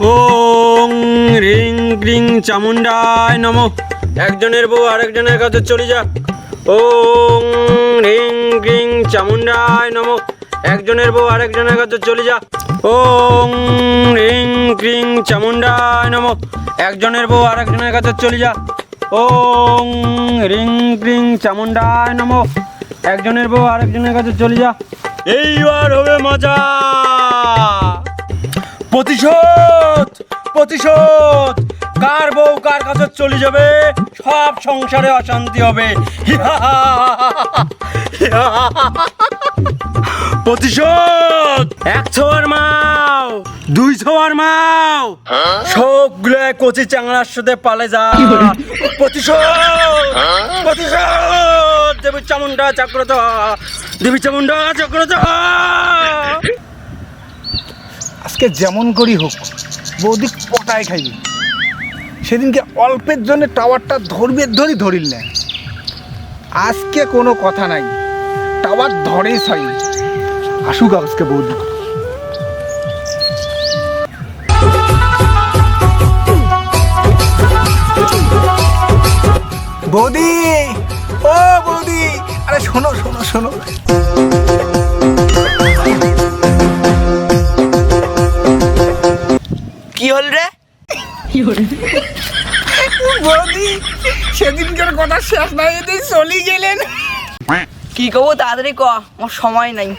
ওং ring ring চামুন্ডায় নম। একজনের বউ আরেকজনের কাছে চলে যা ওং রিং রিং চামুন্ডায় নম। একজনের বউ আরেকজনের কাছে চলে যা ওং রিং রিং চামুন্ডায় নম। একজনের বউ আরেকজনের কাছে চলে যা ওং রিং রিং চামুন্ডায় নম। একজনের বউ আরেকজনের কাছে চলে যা এইবার হবে মজা। প্রতিশোধ প্রতিশোধ। কার বউ কার কাছে চলে যাবে? সব সংসারে অশান্তি হবে। প্রতিশোধ! এক ছোয়ার মাও, দুই ছোয়ার মাও। সবগুলো কচি চাংড়ার সাথে পালে যা। প্রতিশোধ! প্রতিশোধ! দেবী চামুন্ডা চক্রত দেবী চামুন্ডা চক্রত আজকে যেমন করি হোক বৌদি পটায় খাইবি। সেদিনকে অল্পের জন্য টাওয়ারটা ধরবে ধরি ধরিল না। আজকে কোনো কথা নাই, টাওয়ার ধরেই ছাই আসুক আজকে বৌদি। বৌদি, ও বৌদি, আরে শোনো শোনো শোনো। কি হল রে বৌদি সেদিনকার কথা শেষ নাই এতেই চলে গেলেন কি কবো তাড়াতাড়ি ক আমার সময় নাই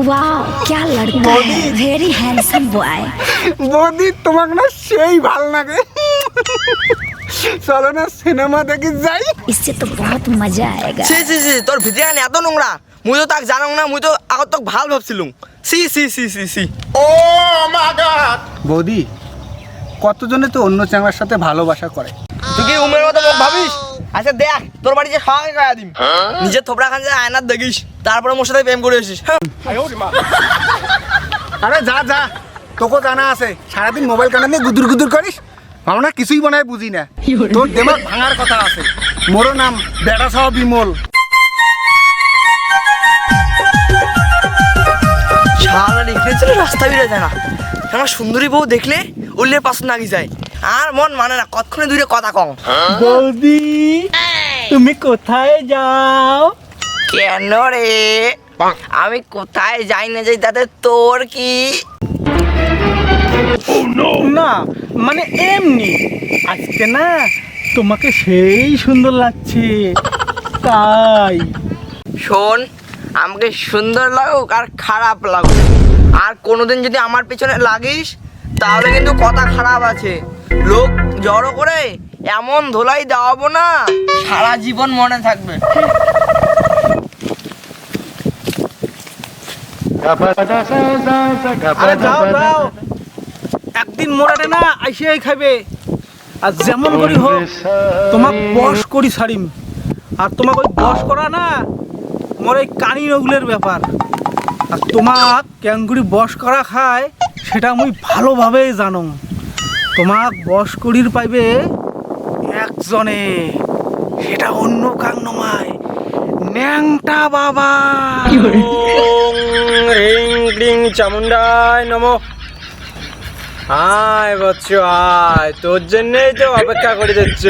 वाह क्या लड़का है वेरी हैंडसम बॉय বৌদি তোমাকে না সেই ভাল লাগে চলো না সিনেমা দেখি যাই इससे तो बहुत मजा आएगा সি সি সি তোর ভিতরে আনি এত নোংরা মুই তো তাক জানো না মুই তো আগত তোক ভাল ভাবছিলুম সি সি সি সি সি বৌদি কতজনে তো অন্য চ্যাংড়ার সাথে ভালোবাসা করে? তুই কি উমের মতো মুখ ভাবিস? আচ্ছা দেখ তোর বাড়ি যে সঙ্গে গায়া দিম। নিজের থোবড়া খান যে আয়নার দেখিস তারপরে মোর সাথে প্রেম করে আসিস হ্যাঁ? আরে যা যা তোকে জানা আছে সারাদিন মোবাইল কানে নিয়ে গুদুর গুদুর করিস? আমরা কিছুই মনে হয় বুঝি না। তোর দেমাগ ভাঙার কথা আছে। মোরও নাম বেড়া সহ বিমল। শালা রেখে রাস্তা বেরো যায় না। আমার সুন্দরী বউ দেখলে উল্লে পাশ নাগি যায়। আর মন মানে না কতক্ষণে দূরে কথা কম বৌদি তুমি কোথায় যাও? কেন রে? আমি কোথায় যাই না যাই তাতে তোর কি? না মানে এমনি। আজকে না তোমাকে সেই সুন্দর লাগছে। তাই। শোন আমাকে সুন্দর লাগুক আর খারাপ লাগুক। আর কোনোদিন যদি আমার পেছনে লাগিস তাহলে কিন্তু কথা খারাপ আছে। লোক জড়ো করে এমন ধোলাই দেওয়াবো না, সারা জীবন মনে থাকবে। আরে যাও যাও। একদিন মোরাটে না আইসিয়াই খাবে আর যেমন করি হোক, তোমাক বস করি ছাড়িম। আর তোমাক ওই বস করা না, মোর এই কানি নগুলের ব্যাপার। আর তোমাক ক্যাঙ্গুরি বস করা খায় সেটা মুই ভালোভাবেই জানো। তোমাক বস করির পাইবে একজনে। সেটা অন্য কাং নমায়। ন্যাংটা বাবা। রিং রিং চামুন্ডায় নম। আয় বৎস আয়। তোর জন্যই তো অপেক্ষা করে দিচ্ছ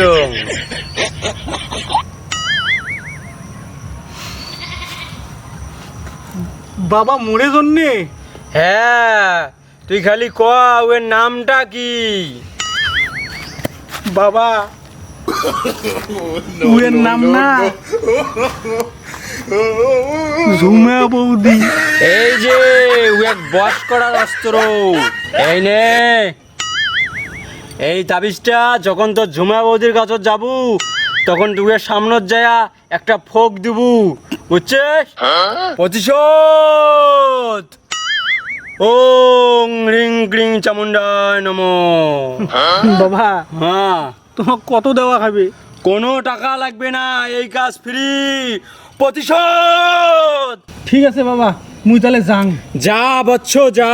বাবা মরে জন্যে হ্যাঁ। তুই খালি ক ওর নামটা কি? বাবা। উয়ের নাম না? ঝুমা বৌদি। এই যে ও এক বস করার অস্ত্র। এই নে। এই তাবিজটা যখন তোর ঝুমা বৌদির কাছে যাবু তখন তুই সামনত যায়া একটা ফোক দিবু। বুঝছিস? প্রতিশোধ! ওং রিং ক্রিং চামুন্ডায় নম। বাবা হ্যাঁ। তোমার কত দেওয়া খাবে? কোনো টাকা লাগবে না এই কাজ ফ্রি প্রতিশোধ। ঠিক আছে বাবা মুই তাহলে যাং। যা বচ্চ যা।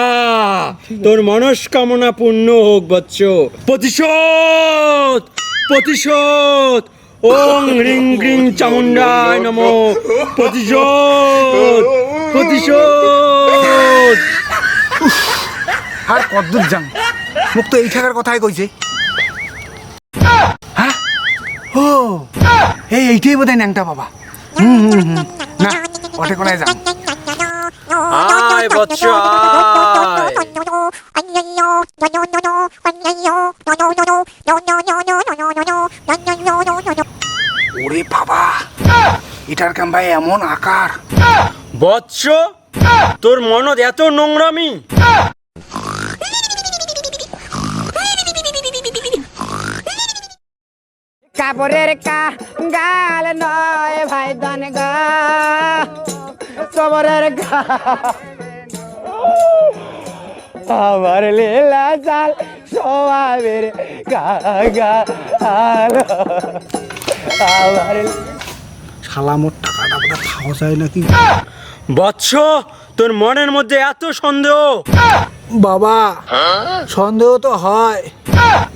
তোর মনস্কামনা পূর্ণ হোক বচ্চ। প্রতিশোধ প্রতিশোধ। ওং রিং রিং চামুন্ডায় নম। প্রতিশোধ প্রতিশোধ। আর কদ্দূর যাম? মোক তো এই ঠেকার কথাই কইছে। হ্যাঁ? ও এই এইটাই বোধহয় ন্যাংটা বাবা। হুম হুম হুম। না ওটে কোনায় আয় ওরে বাবা এটার কাম ভাই এমন আকার। বৎস তোর মনত এত নোংরামি? কাপড়ের কা গাল নয় ভাই দান গা। সবরের গা আমার লীলা চাল সবাবের গা গা আলো। আমার শালা মোর টাকাটা খাওয়া যায় নাকি? বৎস তোর মনের মধ্যে এত সন্দেহ। বাবা সন্দেহ তো হয়।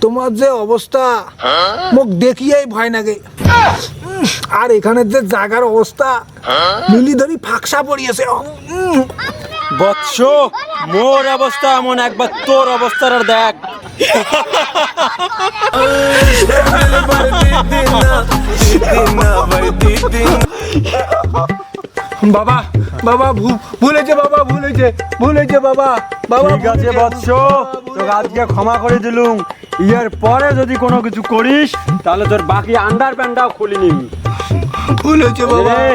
তোমার যে অবস্থা মুখ দেখিয়েই ভয় লাগে। আর এখানে যে জায়গার অবস্থা মিলি ধরি ফাঁকসা পড়িয়েছে বৎস মোর অবস্থা এমন একবার তোর অবস্থার দেখ। বাবা বাবা ভুলেছে বাবা ভুলেছে ভুলেছে বাবা। ঠিক আছে বৎস তোকে আজকে ক্ষমা করে দিলুম ইয়ের পরে যদি কোনো কিছু করিস তাহলে তোর বাকি আন্ডার প্যান্টটাও খুলে নিবি ভুলেছে বাবা রে,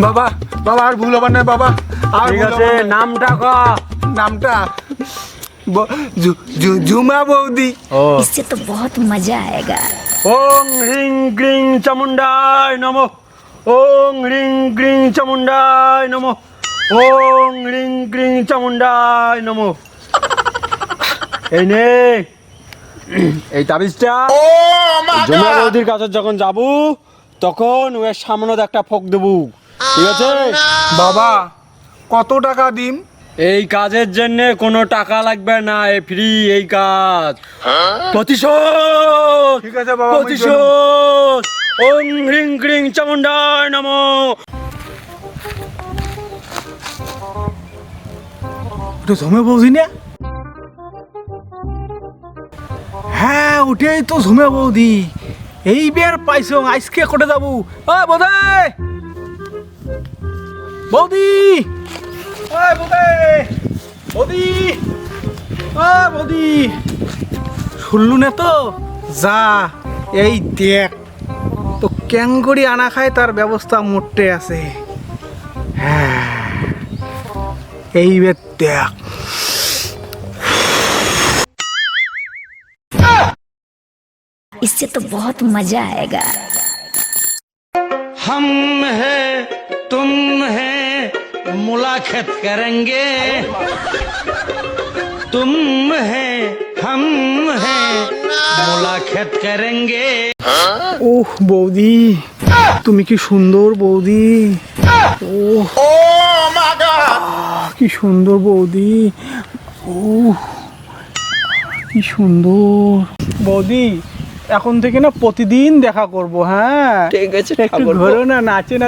বাবা বাবা আর ভুল হবে না বাবা আর ঠিক ভুল আছে হবে না। নামটা ক নামটা ব- জু- জু- ঝুমা বৌদি ও इससे तो बहुत मजा आएगा ওং হ্রিং গ্রিং চামুন্ডায় নম ওং হ্রিং গ্রিং চামুন্ডায় নম ওং হ্রিং গ্রিং চামুন্ডায় নম। এই নে। এই তাবিজটা জমা বৌদির কাছে যখন যাব তখন ওর সামনে একটা ফোক দেবু। ঠিক আছে? বাবা কত টাকা দিম? এই কাজের জন্য কোনো টাকা লাগবে না এ ফ্রি এই কাজ। প্রতিশোধ! ঠিক আছে বাবা, প্রতিশোধ! ওং হ্রিং ক্রিং চামুন্ডায় নমো। ওটা ঝুমে বৌদি না? হ্যাঁ ওটাই তো ঝুমে বৌদি। এইবার পাইছো আজকে কোটে যাব? ও বোধাই বৌদি! বৌদি! বৌদি! শুনলু না তো? যা, এই দেখ। তো ক্যাঙ্গুড়ি আনা খায় তার ব্যবস্থা মোটে আছে। হ্যাঁ। এইবার দেখ इससे तो बहुत मजा आएगा हम है तुम है मुलाकात करेंगे तुम है हम है मुलाकात करेंगे ওহ বৌদি তুমি কি সুন্দর বৌদি ওহ আহ, কি সুন্দর বৌদি। ও কি সুন্দর। বৌদি এখন থেকে না প্রতিদিন দেখা করব হ্যাঁ? ঠিক আছে একটু ধরো না নাচে না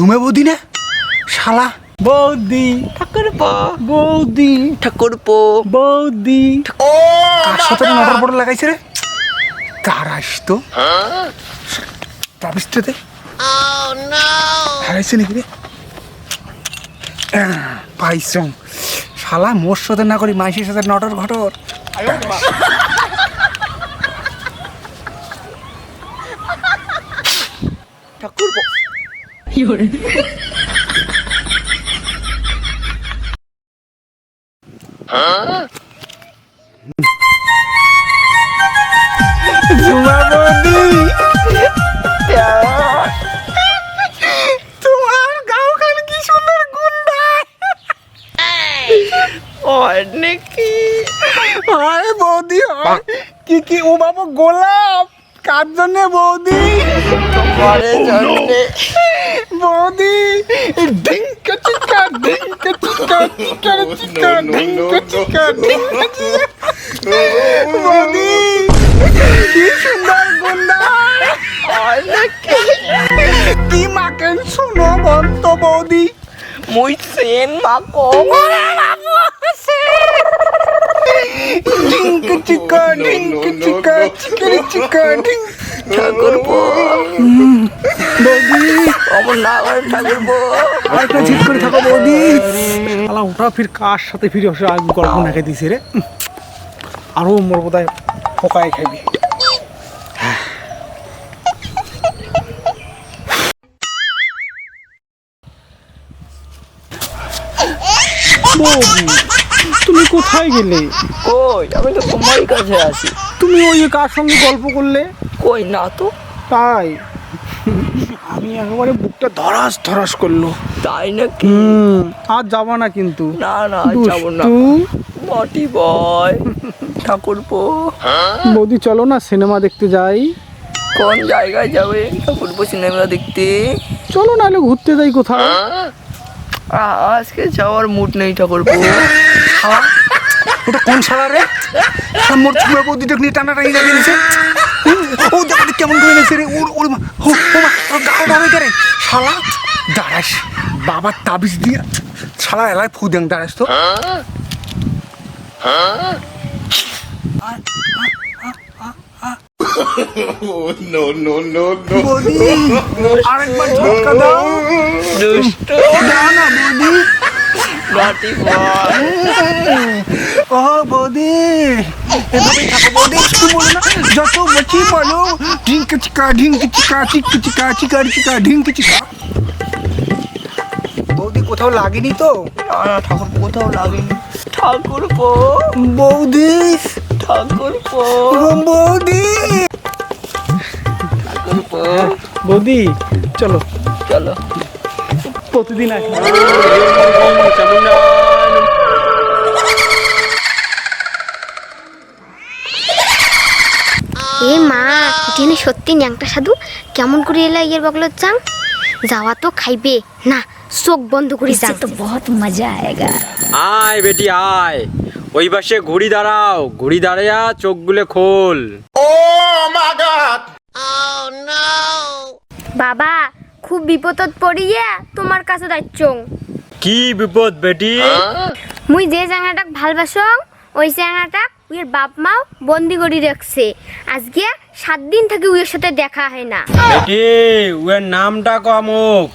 ঝুমে বৌদি না? শালা। বৌদি। ঠাকুর ঠাকুরপো বৌদি। ঠাকুর ঠাকুরপো বৌদি। কার সাথে নটর বড় লাগাইছে রে? কার আসতো তাবিজটাতে হারাইছে নাকি রে? পাইছং। শালা মোর সাথে না করি মাইসের সাথে নটর ঘটর। ঠাকুরপো ঝুমা বৌদি তোমার গাও খান কি সুন্দর গুন্ডা। অনেকি আরে বৌদি হয়। কি কি ও বাবা গোলাপ। কার জন্য বৌদি? পরে জন্যে বৌদি ঢিঙ্কা চিকা ঢিঙ্কা চিকা চিকা চিকা ঢিঙ্কা চিকা ঢিঙ্কা চিকা বৌদি কি সুন্দর গুন্ডা কি মাকেন শুনো বন্ত বৌদি মুই সেন মাকো ঢিঙ্কা চিকা ঢিঙ্কা চিকা চিকা চিকা ঢিঙ্কা ঠাকুর অমর না করে ঠাকুর আরেকটা ঠিক করে থাকো বৌদি। আলা ওটা ফির কার সাথে ফিরে বসে আগ গল্প নাকে দিছে রে? আরও মোর বোধহয় পোকায় খাইবি। তুমি কোথায় গেলে? কই? আমি তো তোমারই কাছে আছি। তুমি ওই কার সঙ্গে গল্প করলে? কই না তো? তাই? আমি একেবারে বুকটা ধরাস ধরাস করল। তাই নাকি? আর যাবা না কিন্তু। না না যাব না। নটি বয়। ঠাকুর বৌদি চলো না সিনেমা দেখতে যাই। কোন জায়গায় যাবে ঠাকুর সিনেমা দেখতে? চলো নাহলে ঘুরতে যাই কোথাও। আজকে যাওয়ার মুড নেই ঠাকুর ওটা কোন শালা রে? মোর ছুঁড়ে বৌদিটা নিয়ে টানা টানি লাগিয়ে দিয়েছে। ও দেখো কেমন করে গেছে রে? ওর ওর ও মা ওর গায়ে ডাবে রে শালা দাঁড়াস। বাবার তাবিজ দিয়ে শালা এলায় ফু দেন দাঁড়াস তো। বৌদি আরেকবার ঝটকা দাও। দুষ্ট। দাও না বৌদি। নটি ও বৌদি এভাবেই থাকো বৌদি একটু বলো না যত বচি বলো। ঢিঙ্ক চিকা ঢিঙ্ক চিকা চিক চিকা চিকার চিকা ঢিঙ্ক চিকা। বৌদি কোথাও লাগেনি তো? ঠাকুর কোথাও লাগেনি। ঠাকুর বৌদি ঠাকুর ও বৌদি। ঠাকুর বৌদি চলো। চলো। প্রতিদিন আসব এ মা এখানে সত্যি ন্যাংটা সাধু। কেমন করে এলা ইয়ের বগল চাং? যাওয়া তো খাইবে। না চোখ বন্ধ করে যা তো বহুত মজা আয়েগা। আয় বেটি আয়। ওই পাশে ঘুড়ি দাঁড়াও। ঘুড়ি দাঁড়াইয়া চোখগুলো খোল। ও বাবা খুব বিপদত পড়িয়া তোমার কাছে যাচ্ছং কি বিপদ বেটি? মুই যে জায়গাটাক ভালবাসং ওই জায়গাটাক উইয়ের বাপ মাও বন্দি করি রাখছে। আজকে সাত দিন থেকে উইয়ের সাথে দেখা হয় না। বেটি ওর নামটা কমুক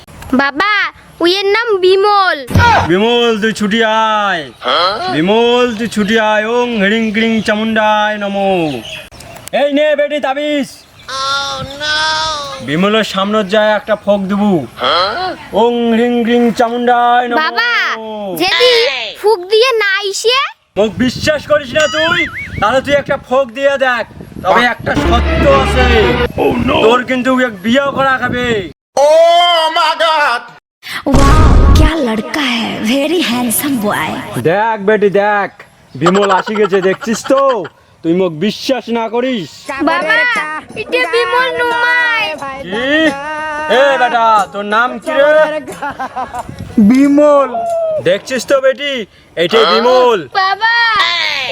বাবা উইয়ের নাম বিমল। বিমল তুই ছুটি আয়। বিমল তুই ছুটি আয়। ওং হিড়িং ক্রিং চামুন্ডায় নমো। এই নে বেটি তাবিস বিমলের সামনে যায় একটা ফোক দেবু ওং হিং ক্রিং চামুন্ডায় নমো বাবা যদি ফুক দিয়ে না আইসে মোক বিশ্বাস করিস না তুই তাহলে তুই একটা ফোক দিয়ে দেখ তবে একটা সত্য আছে তোর কিন্তু এক বিয়ে করা খাবে वाह क्या लड़का है वेरी हैंडसम बॉय দেখ বেটি দেখ বিমল আসি গেছে দেখছিস তো তুই মোক বিশ্বাস না করিস? বাবা এটা বিমল নুমাই। কি? এ বেটা তোর নাম কি রে? বিমল। দেখছিস তো বেটি? এটাই বিমল। বাবা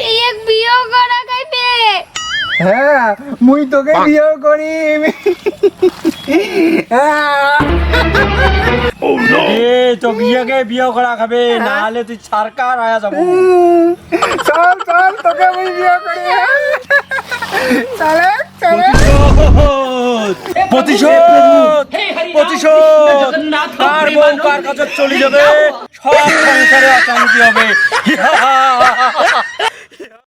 এই এক বিয়ে করা খাইবে। হ্যাঁ মুই তোকে বিয়ে করি। এ তো বিয়েকে বিয়ে করা খাবে না হলে তুই সরকার হয়ে যাব। চল চল তোকে আমি বিয়ে করি চলে চলে। প্রতিশোধ প্রতিশোধ কার বউ কার কাছে চলে যাবে? সব সংসারে অশান্তি হবে।